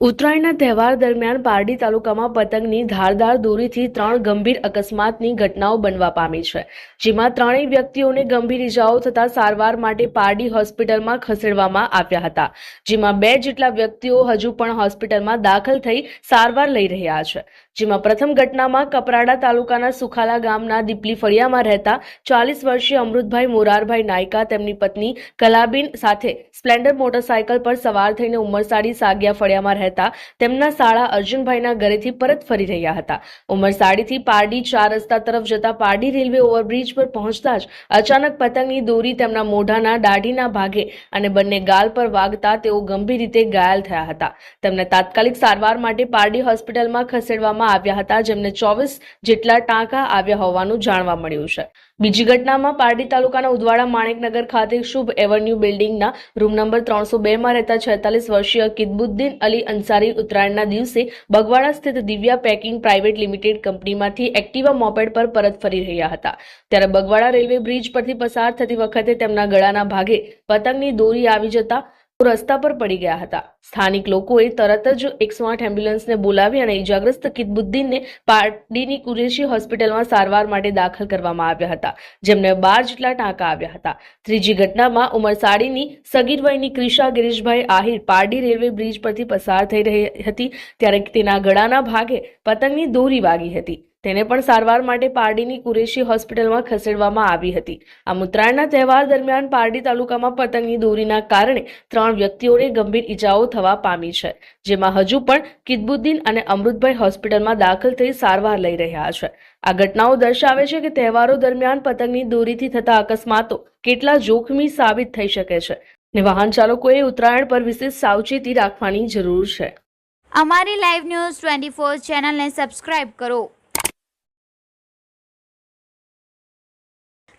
ઉત્તરાયણના તહેવાર દરમિયાન પારડી તાલુકામાં પતંગની ધારદાર દોરીથી ત્રણ ગંભીર અકસ્માતની ઘટનાઓ બનવા પામી છે, જેમાં ત્રણેય વ્યક્તિઓને ગંભીર ઇજાઓ થતા સારવાર માટે પારડી હોસ્પિટલમાં ખસેડવામાં આવ્યા હતા, જેમાં બે જેટલા વ્યક્તિઓ હજુ પણ હોસ્પિટલમાં દાખલ થઈ સારવાર લઈ રહ્યા છે. જેમાં પ્રથમ ઘટનામાં કપરાડા તાલુકાના સુખાલા ગામના દીપલી ફળિયામાં રહેતા ચાલીસ વર્ષીય અમૃતભાઈ મોરારભાઈ નાયકા, તેમની પત્ની કલાબીન સાથે સ્પ્લેન્ડર મોટરસાયકલ પર સવાર થઈને ઉમરસાડી સાગિયા ફળિયામાં રહેતા તેમના સાળા અર્જુનભાઈના ઘરેથી પરત ફરી રહ્યા હતા. ઉમરસાડીથી પારડી ચાર રસ્તા તરફ જતા પારડી રેલવે ઓવરબ્રિજ પર પહોંચતા જ અચાનક પતંગની દોરી તેમના મોઢાના દાઢીના ભાગે અને બંને ગાલ પર વાગતા તેઓ ગંભીર રીતે ઘાયલ થયા હતા. તેમને તાત્કાલિક સારવાર માટે પારડી હોસ્પિટલમાં ખસેડવામાં આવ્યા હતા, જેમને ચોવીસ જેટલા ટાંકા આવ્યા હોવાનું જાણવા મળ્યું છે. બીજી ઘટનામાં પારડી તાલુકાના ઉદવાડા માણેકનગર ખાતે શુભ એવન્યુ બિલ્ડિંગના રૂમ નંબર ત્રણસો બેમાં રહેતા છેતાલીસ વર્ષીય કિદબુદ્દીન અલી અંસારી ઉત્તરાયણના દિવસે બગવાડા સ્થિત દિવ્યા પેકિંગ પ્રાઇવેટ લિમિટેડ કંપનીમાંથી એક્ટિવા મોપેડ પર પરત ફરી રહ્યા હતા. ત્યારે બગવાડા રેલવે બ્રિજ પરથી પસાર થતી વખતે તેમના ગળાના ભાગે પતંગની દોરી આવી જતા રસ્તા પર પડી ગયા હતા. સ્થાનિક લોકોએ તરત જ એકસો આઠ એમ્બ્યુલન્સને બોલાવી અને ઇજાગ્રસ્ત કિદબુદ્દીનને પારડીની કુરેશી હોસ્પિટલમાં સારવાર માટે દાખલ કરવામાં આવ્યા હતા, જેમને બાર જેટલા ટાંકા આવ્યા હતા. ત્રીજી ઘટનામાં ઉમરસાડીની સગીર વયની ક્રિશા ગિરીશભાઈ આહિર પારડી રેલવે બ્રિજ પરથી પસાર થઈ રહી હતી, ત્યારે તેના ગળાના ભાગે પતંગની દોરી વાગી હતી. તેને પણ સારવાર માટે પારડીની કુરેશી હોસ્પિટલમાં ખસેડવામાં આવી હતી. આ ઉત્તરાયણના તહેવાર દરમિયાન પારડી તાલુકામાં પતંગની દોરીના કારણે ત્રણ વ્યક્તિઓને ગંભીર ઇજાઓ થવા પામી છે, જેમાં હજુ પણ કિદબુદ્દીન અને અમૃતભાઈ હોસ્પિટલમાં દાખલ થઈ સારવાર લઈ રહ્યા છે. આ ઘટનાઓ દર્શાવે છે કે તહેવારો દરમિયાન પતંગની દોરીથી થતા અકસ્માતો કેટલા જોખમી સાબિત થઈ શકે છે ને વાહન ચાલકોએ ઉત્તરાયણ પર વિશેષ સાવચેતી રાખવાની જરૂર છે. અમારી લાઈવ ન્યૂઝ ટ્વેન્ટી ફોર ચેનલને સબસ્ક્રાઇબ કરો.